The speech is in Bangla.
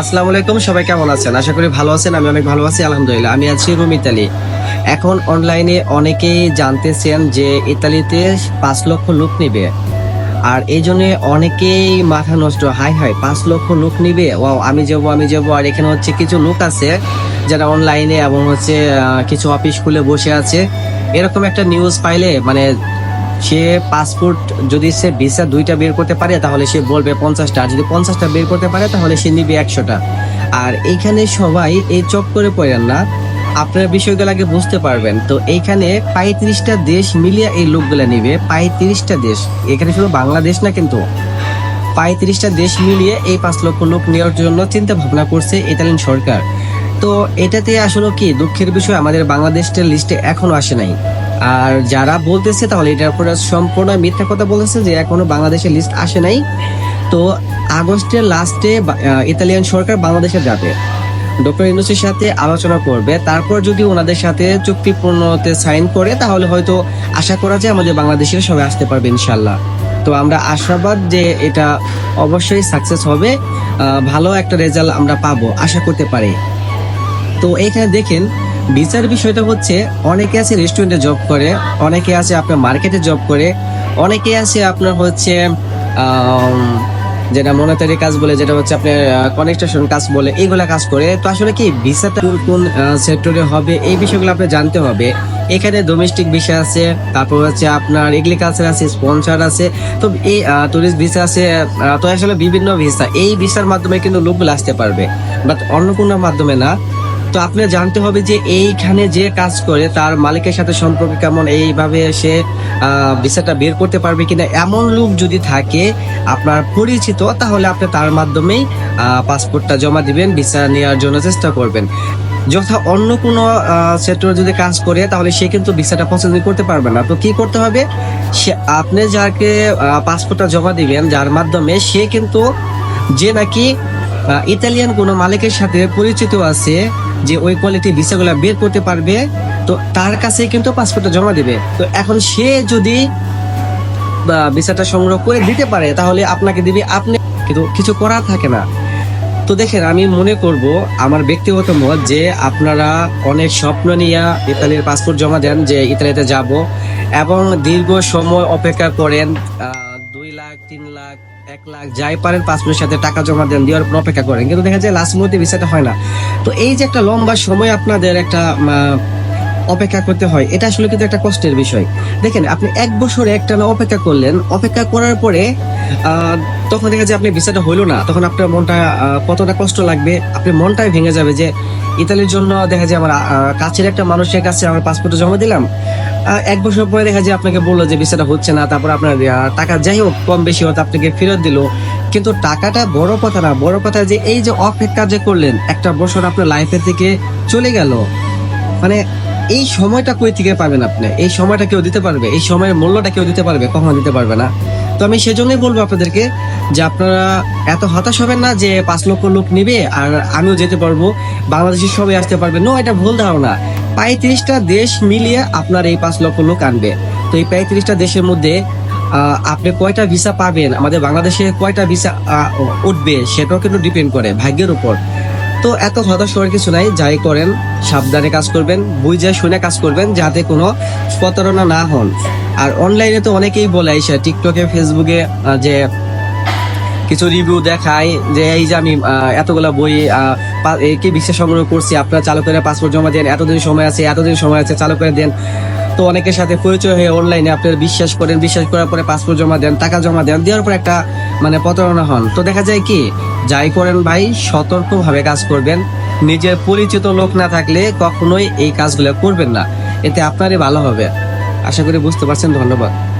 আসসালামু আলাইকুম, সবাই কেমন আছেন? আশা করি ভালো আছেন, আমি অনেক ভালো আছি, আলহামদুলিল্লাহ। আমি আছি রুম ইতালি এখন অনলাইনে অনেকেই জানতেছেন যে ইতালিতে পাঁচ লক্ষ লোক নিবে। আর এই জন্যে অনেকেই মাথা নষ্ট, হাই হাই, পাঁচ লক্ষ লোক নিবে। ও আমি যাব আমি যাব। আর এখানে হচ্ছে কিছু লোক আছে যারা অনলাইনে এবং হচ্ছে কিছু অফিস খুলে বসে আছে। এরকম একটা নিউজ পাইলে মানে সে পাসপোর্ট যদি সে ভিসা দুইটা বের করতে পারে, তাহলে সে বলবে পঞ্চাশটা। আর যদি পঞ্চাশটা বের করতে পারে, তাহলে সে নিবে একশোটা। আর এইখানে সবাই এই চক করে পড়েন না। আপনার বিষয়গুলো আগে বুঝতে পারবেন। তো এইখানে পঁয়ত্রিশটা দেশ মিলিয়ে এই লোকগুলা নিবে। পঁয়ত্রিশটা দেশ। এখানে শুধু বাংলাদেশ না কিন্তু পঁয়ত্রিশটা দেশ মিলিয়ে এই পাঁচ লক্ষ লোক নেওয়ার জন্য চিন্তা ভাবনা করছে ইতালিয়ান সরকার। তো এটাতে আসলে কি দুঃখের বিষয়? আমাদের বাংলাদেশের লিস্টে এখনও আসে নাই। আর যারা বলতেছে তাহলে এটার উপরে সম্পূর্ণ মিথ্যা কথা বলেছে যে এখনও বাংলাদেশের লিস্ট আসে নাই। তো আগস্টের লাস্টে ইতালিয়ান সরকার বাংলাদেশে যাবে। ডক্টর ইউনুসের সাথে আলোচনা করবে। তারপর যদি ওনাদের সাথে চুক্তিপূর্ণতে সাইন করে, তাহলে হয়তো আশা করা যায় আমাদের বাংলাদেশের সবাই আসতে পারবে ইনশাল্লাহ তো আমরা আশাবাদ যে এটা অবশ্যই সাকসেস হবে। ভালো একটা রেজাল্ট আমরা পাবো, আশা করতে পারি। তো এখানে দেখেন বিচার বিষয়টা হচ্ছে, অনেকে আছে রেস্টুরেন্টে জব করে, অনেকে আছে আপনার মার্কেটে জব করে, অনেকে আছে আপনার হচ্ছে যেটা মনিটারি কাজ বলে, যেটা হচ্ছে আপনার কনেকশন কাজ বলে এইগুলা কাজ করে। তো আসলে কি ভিসাটা কোন সেক্টরে হবে, এই বিষয়গুলো আপনি জানতে হবে। এখানে ডোমেস্টিক ভিসা আছে, তারপর হচ্ছে আপনার এগ্রিকালচার আছে স্পন্সর আছে। তো এই টুরিস্ট ভিসা আছে তো আসলে বিভিন্ন ভিসা এই ভিসার মাধ্যমে কিন্তু লোকগুলো আসতে পারবে। বাট অন্য কোনো মাধ্যমে না। তো আপনি জানতে হবে যে এইখানে যে কাজ করে, তার মালিকের সাথে সম্পর্ক কেমন, এইভাবে সে ভিসাটা বের করতে পারবে কিনা, এমন লোক যদি থাকে, আপনার পরিচিত, তাহলে আপনি তার মাধ্যমেই পাসপোর্টটা জমা দিবেন, ভিসা নেওয়ার জন্য চেষ্টা করবেন। যথা অন্য কোনো সেক্টর যদি কাজ করে, তাহলে সে কিন্তু ভিসাটা পছন্দ করতে পারবে না। তো কি করতে হবে? সে, আপনি যাকে পাসপোর্টটা জমা দিবেন, যার মাধ্যমে সে কিন্তু যে নাকি ইতালিয়ান কোনো মালিকের সাথে পরিচিত আছে যে ওই কোয়ালিটি ভিসাগুলো বের করতে পারবে, তো তার কাছে কিন্তু পাসপোর্টটা জমা দিবে। তো এখন সে যদি ভিসাটা সংগ্রহ করে দিতে পারে, তাহলে আপনাকে দিবে আপনি, কিন্তু কিছু করার থাকে না। তো দেখেন, আমি মনে করব আমার ব্যক্তিগত মত যে আপনারা অনেক স্বপ্ন নিয়ে ইতালির পাসপোর্ট জমা দেন, যে ইতালিতে যাব, এবং দীর্ঘ সময় অপেক্ষা করেন দুই লাখ, তিন লাখ এক লাখ যাই পারেন পাসপোর্টের সাথে টাকা জমা দেন, দেওয়ার অপেক্ষা করেন। কিন্তু দেখা যায় লাস্ট মুহূর্তে ভিসাটা হয় না। তো এই যে একটা লম্বা সময় আপনাদের একটা অপেক্ষা করতে হয়, এটা আসলে কিন্তু একটা কষ্টের বিষয়। দেখেন, আপনি এক বছর একটা না অপেক্ষা করলেন, অপেক্ষা করার পরে তখন দেখা যায় আপনি ভিসাটা হইল না। তখন আপনার মনটা কতটা কষ্ট লাগবে, আপনি মনটাই ভেঙে যাবে যে, ইতালির জন্য দেখা যায় আমার কাছের একটা মানুষের কাছে আমার পাসপোর্ট জমা দিলাম এক বছর পরে দেখা যায় আপনাকে বলল যে ভিসাটা হচ্ছে না, তারপর আপনার টাকা যাই হোক, কম বেশি হতো আপনাকে ফেরত দিল। কিন্তু টাকাটা বড় কথা না, বড় কথা যে এই যে অপেক্ষা যে করলেন, একটা বছর আপনার লাইফের থেকে চলে গেল। মানে এই সময়টা কই থেকে পাবেন আপনি? এই সময়টা কেউ দিতে পারবে? এই সময়ের মূল্যটা কেউ দিতে পারবে? কখনো দিতে পারবে না। তো আমি সেজন্যই বলব আপনাদেরকে যে আপনারা এত হতাশ হবেন না যে পাঁচ লক্ষ লোক নিবে আর আমিও যেতে পারব। বাংলাদেশের সবাই আসতে পারবে। নো এটা ভুল ধারণা। পঁয়ত্রিশটা দেশ মিলিয়ে আপনার এই পাঁচ লক্ষ লোক আনবে। তো এই পঁয়ত্রিশটা দেশের মধ্যে আপনি কয়টা ভিসা পাবেন? আমাদের বাংলাদেশে কয়টা ভিসা উঠবে? সেটাও কিন্তু ডিপেন্ড করে, ভাগ্যের উপর। তো এত হতাশ হওয়ার কিছু নাই, যাই করেন, সাবধানে কাজ করবেন, বুঝে শুনে কাজ করবেন, যাতে কোনো প্রতারণা না হন। আর অনলাইনে তো অনেকেই বলে আইসা টিকটকে ফেসবুকে যে কিছু রিভিউ দেখায়, যে এই যে আমি এতগুলা বই কি বিশ্বাস সংগ্রহ করছি, আপনারা চালু করে পাসপোর্ট জমা দেন, এতদিন সময় আছে, এতদিন সময় আছে, চালু করে দেন। তো অনেকের সাথে পরিচয় হয়ে অনলাইনে আপনারা বিশ্বাস করেন, বিশ্বাস করার পরে পাসপোর্ট জমা দেন, টাকা জমা দেন, দেওয়ার পর একটা মানে প্রতারণা হন। তো দেখা যায় কি যাই করেন ভাই, সতর্কভাবে কাজ করবেন। নিজের পরিচিত লোক না থাকলে কখনোই এই কাজগুলো করবেন না। এতে আপনারই ভালো হবে। আশা করি বুঝতে পারছেন, ধন্যবাদ।